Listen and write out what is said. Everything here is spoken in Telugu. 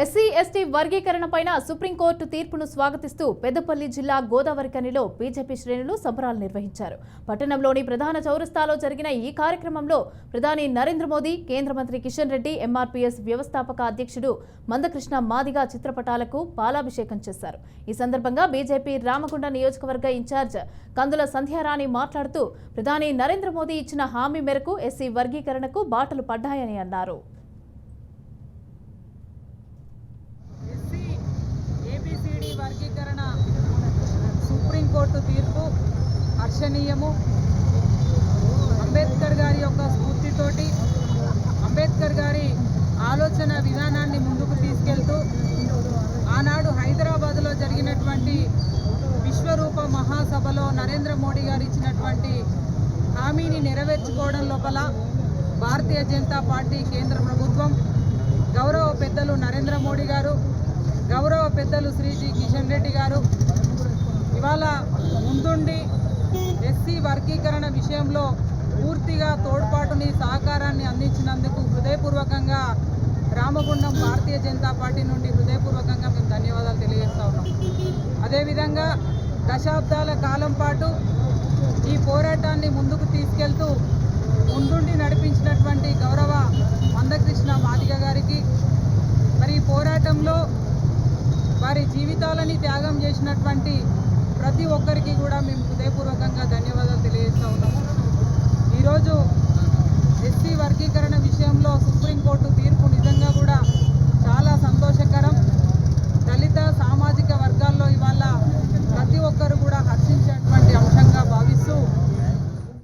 ఎస్సీ ఎస్టీ వర్గీకరణపైన సుప్రీంకోర్టు తీర్పును స్వాగతిస్తూ పెద్దపల్లి జిల్లా గోదావరికనిలో బీజేపీ శ్రేణులు సంబరాలు నిర్వహించారు. పట్టణంలోని ప్రధాన చౌరస్తాలో జరిగిన ఈ కార్యక్రమంలో ప్రధాని నరేంద్ర మోదీ కేంద్ర మంత్రి కిషన్ రెడ్డి ఎంఆర్పీఎస్ వ్యవస్థాపక అధ్యక్షుడు మందకృష్ణ మాదిగా చిత్రపటాలకు పాలాభిషేకం చేశారు. ఈ సందర్భంగా బీజేపీ రామగుండ నియోజకవర్గ ఇన్ఛార్జ్ కందుల సంధ్యారాణి మాట్లాడుతూ ప్రధాని నరేంద్ర మోదీ ఇచ్చిన హామీ మేరకు ఎస్సీ వర్గీకరణకు బాటలు పడ్డాయని అన్నారు ఎస్సీ ఏబిసిడి వర్గీకరణ సుప్రీంకోర్టు తీర్పు హర్షణీయము. అంబేద్కర్ గారి యొక్క స్ఫూర్తితోటి అంబేద్కర్ గారి ఆలోచన విధానాన్ని ముందుకు తీసుకెళ్తూ ఆనాడు హైదరాబాద్లో జరిగినటువంటి విశ్వరూప మహాసభలో నరేంద్ర మోడీ గారు ఇచ్చినటువంటి హామీని నెరవేర్చుకోవడం లోపల భారతీయ జనతా పార్టీ కేంద్ర ప్రభుత్వం గౌరవ పెద్దలు నరేంద్ర మోడీ గారు గౌరవ పెద్దలు శ్రీజీ కిషన్ రెడ్డి గారు ముందుండి ఎస్సీ వర్గీకరణ విషయంలో పూర్తిగా తోడ్పాటుని సహకారాన్ని అందించినందుకు హృదయపూర్వకంగా రామగుండం భారతీయ జనతా పార్టీ నుండి హృదయపూర్వకంగా మేము ధన్యవాదాలు తెలియజేస్తా ఉన్నాం. అదేవిధంగా దశాబ్దాల కాలం పాటు ఈ పోరాటాన్ని ముందుకు తీసుకెళ్తూ ముందుండి నడిపించినటువంటి గౌరవ మందకృష్ణ మాదిగ గారికి మరి ఈ పోరాటంలో వారి జీవితాలని త్యాగం చేసినటువంటి ప్రతి ఒక్కరికి కూడా మేము హృదయపూర్వకంగా ధన్యవాదాలు తెలియజేస్తూ ఉన్నాము. ఈరోజు ఎస్సీ వర్గీకరణ విషయంలో సుప్రీంకోర్టు